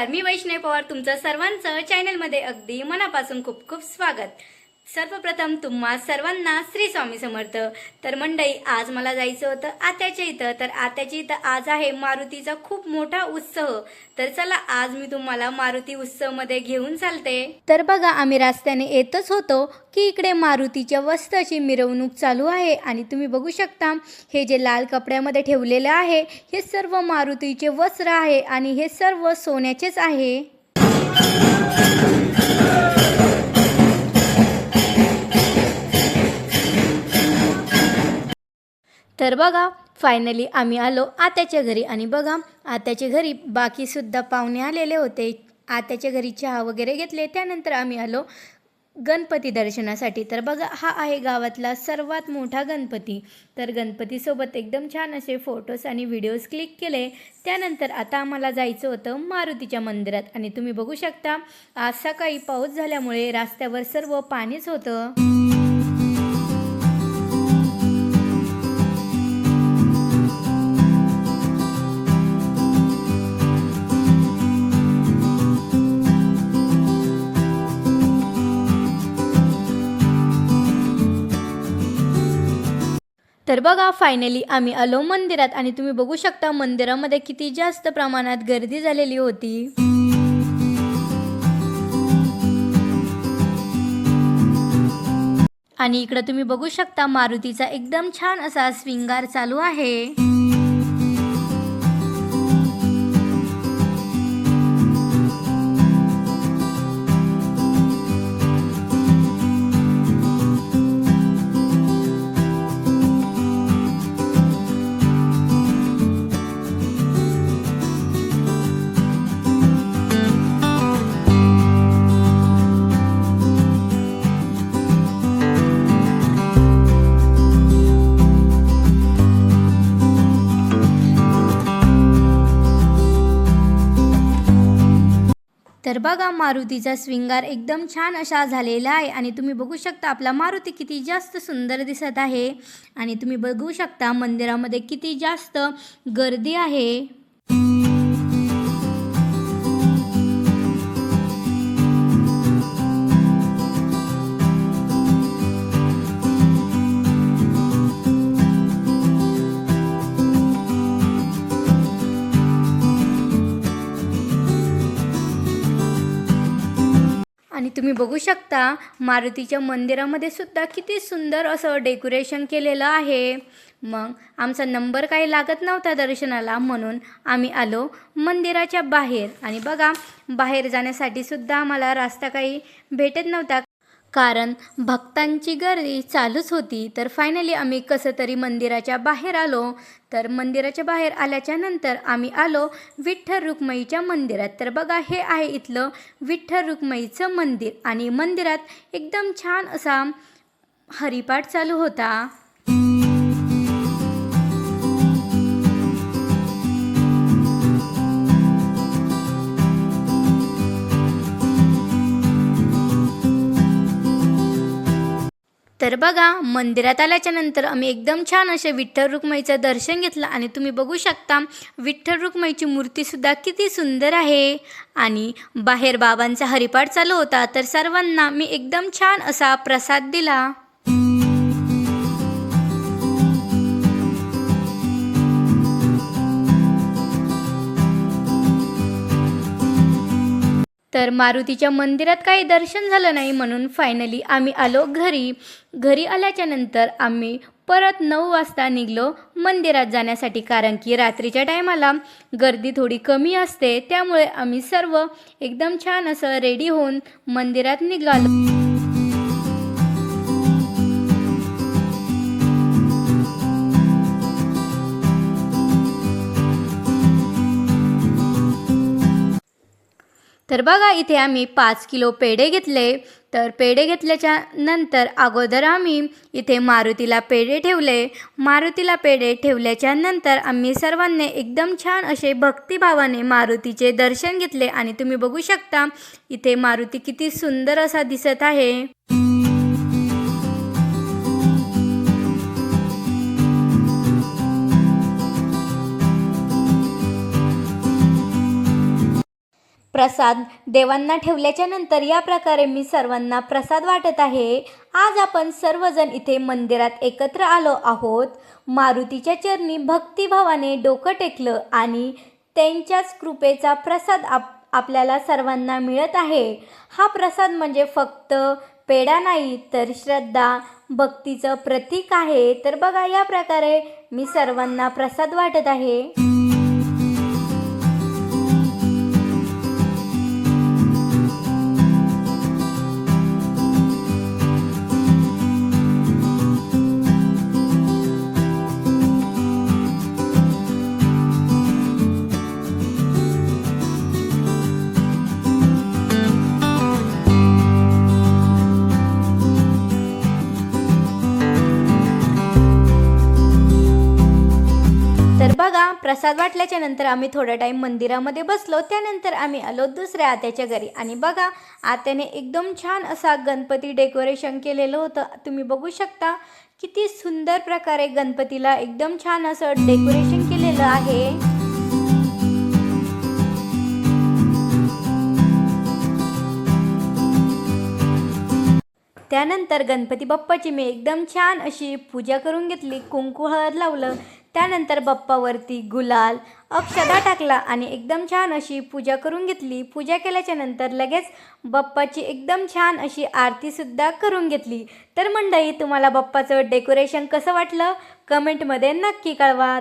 नमस्कार मी वैष्णव पवार तुमचं सर्वांचं चॅनलमध्ये अगदी मनापासून खूप खूप स्वागत. सर्वप्रथम तुम्हा सर्वांना श्री स्वामी समर्थ. तर मंडई आज मला जायचं होतं आत्याच्या इथं. तर आत्याच्या इथं आज आहे मारुतीचा खूप मोठा उत्सव. तर चला आज मी तुम्हाला मारुती उत्सवमध्ये घेऊन चालते. तर बघा आम्ही रस्त्याने येतच होतो की इकडे मारुतीच्या वस्त्राची मिरवणूक चालू आहे. आणि तुम्ही बघू शकता हे जे लाल कपड्यामध्ये ठेवलेलं आहे हे सर्व मारुतीचे वस्त्र आहे आणि हे सर्व सोन्याचेच आहे. तर बघा फायनली आम्ही आलो आत्याच्या घरी. आणि बघा आत्याच्या घरी बाकीसुद्धा पाहुणे आलेले होते. आत्याच्या घरी चहा वगैरे घेतले. त्यानंतर आम्ही आलो गणपती दर्शनासाठी. तर बघा हा आहे गावातला सर्वात मोठा गणपती. तर गणपतीसोबत एकदम छान असे फोटोज आणि व्हिडिओज क्लिक केले. त्यानंतर आता आम्हाला जायचं होतं मारुतीच्या मंदिरात. आणि तुम्ही बघू शकता आज सकाळी पाऊस झाल्यामुळे रस्त्यावर सर्व पाणीच होतं. तर बघा फायनली आम्ही आलो मंदिरात आणि तुम्ही बघू शकता मंदिरामध्ये किती जास्त प्रमाणात गर्दी झालेली होती. आणि इकडं तुम्ही बघू शकता मारुतीचा एकदम छान असा स्विंगार चालू आहे. बघा मारुतीचा स्विंगार एकदम छान असा झालेला आहे. आणि तुम्ही बघू शकता आपला मारुती किती जास्त सुंदर दिसत आहे. आणि तुम्ही बघू शकता मंदिरामध्ये किती जास्त गर्दी आहे. आणि तुम्ही बघू शकता मारुतीच्या मंदिरामध्ये सुद्धा किती सुंदर असं डेकोरेशन केलेलं आहे. मग आमचा नंबर काही लागत नव्हता दर्शनाला म्हणून आम्ही आलो मंदिराच्या बाहेर. आणि बघा बाहेर जाण्यासाठी सुद्धा आम्हाला रस्ता काही भेटत नव्हता. कारण भक्तांची गर्दी चालूच होती. तर फायनली आम्ही कसं तरी मंदिराच्या बाहेर आलो. तर मंदिराच्या बाहेर आल्याच्यानंतर आम्ही आलो विठ्ठल रुक्मईच्या मंदिरात. तर बघा हे आहे इथलं विठ्ठल रुक्मईचं मंदिर. आणि मंदिरात एकदम छान असा हरिपाठ चालू होता. तर बघा मंदिरात आल्याच्यानंतर आम्ही एकदम छान असे विठ्ठल रुक्माईचं दर्शन घेतलं आणि तुम्ही बघू शकता विठ्ठल रुक्माईची मूर्तीसुद्धा किती सुंदर आहे. आणि बाहेर बाबांचा हरिपाठ चालू होता तर सर्वांना मी एकदम छान असा प्रसाद दिला. तर मारुतीच्या मंदिरात काही दर्शन झालं नाही म्हणून फायनली आम्ही आलो घरी. घरी आल्याच्यानंतर आम्ही परत नऊ वाजता निघलो मंदिरात जाण्यासाठी कारण की रात्रीच्या टायमाला गर्दी थोडी कमी असते. त्यामुळे आम्ही सर्व एकदम छान असं रेडी होऊन मंदिरात निघालो. तर बघा इथे आम्ही पाच किलो पेढे घेतले. तर पेढे घेतल्याच्या नंतर अगोदर आम्ही इथे मारुतीला पेढे ठेवले. मारुतीला पेढे ठेवल्याच्या नंतर आम्ही सर्वांनी एकदम छान असे भक्तिभावाने मारुतीचे दर्शन घेतले. आणि तुम्ही बघू शकता इथे मारुती किती सुंदर असा दिसत आहे. प्रसाद देवांना ठेवल्याच्या नंतर या प्रकारे मी सर्वांना प्रसाद वाटत आहे. आज आपण सर्वजण इथे मंदिरात एकत्र आलो आहोत. मारुतीच्या चरणी भक्तिभावाने डोकं टेकलं आणि त्यांच्याच कृपेचा प्रसाद आप आपल्याला सर्वांना मिळत आहे. हा प्रसाद म्हणजे फक्त पेढा नाही तर श्रद्धा भक्तीचं प्रतीक आहे. तर बघा या प्रकारे मी सर्वांना प्रसाद वाटत आहे. बघा प्रसाद वाटल्याच्या नंतर आम्ही थोडा टाईम मंदिरामध्ये बसलो. त्यानंतर आम्ही आलो दुसऱ्या आत्याच्या घरी. आणि बघा आत्याने एकदम छान असा गणपती डेकोरेशन केलेलं होतं. तुम्ही बघू शकता किती सुंदर प्रकारे गणपतीला एकदम छान असं डेकोरेशन केलेलं आहे. त्यानंतर गणपती बाप्पाची मी एकदम छान अशी पूजा करून घेतली. कुंकू हळद लावलं. त्यानंतर बाप्पावरती गुलाल अक्षदा टाकला आणि एकदम छान अशी पूजा करून घेतली. पूजा केल्याच्यानंतर लगेच बाप्पाची एकदम छान अशी आरतीसुद्धा करून घेतली. तर मंडळी तुम्हाला बाप्पाचं डेकोरेशन कसं वाटलं? कमेंटमध्ये नक्की कळवा.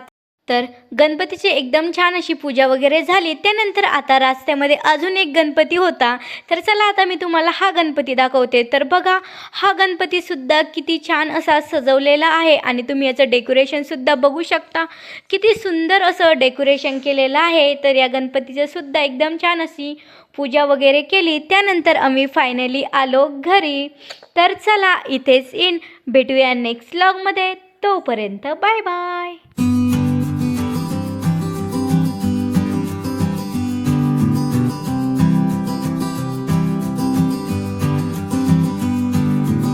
तर गणपतीची एकदम छान अशी पूजा वगैरे झाली. त्यानंतर आता रस्त्यामध्ये अजून एक गणपती होता. तर चला आता मी तुम्हाला हा गणपती दाखवते. तर बघा हा गणपतीसुद्धा किती छान असा सजवलेला आहे आणि तुम्ही याचं डेकोरेशनसुद्धा बघू शकता. किती सुंदर असं डेकोरेशन केलेलं आहे. तर या गणपतीचं सुद्धा एकदम छान अशी पूजा वगैरे केली. त्यानंतर आम्ही फायनली आलो घरी. तर चला इथेच इन भेटूया नेक्स्ट लॉगमध्ये तोपर्यंत बाय बाय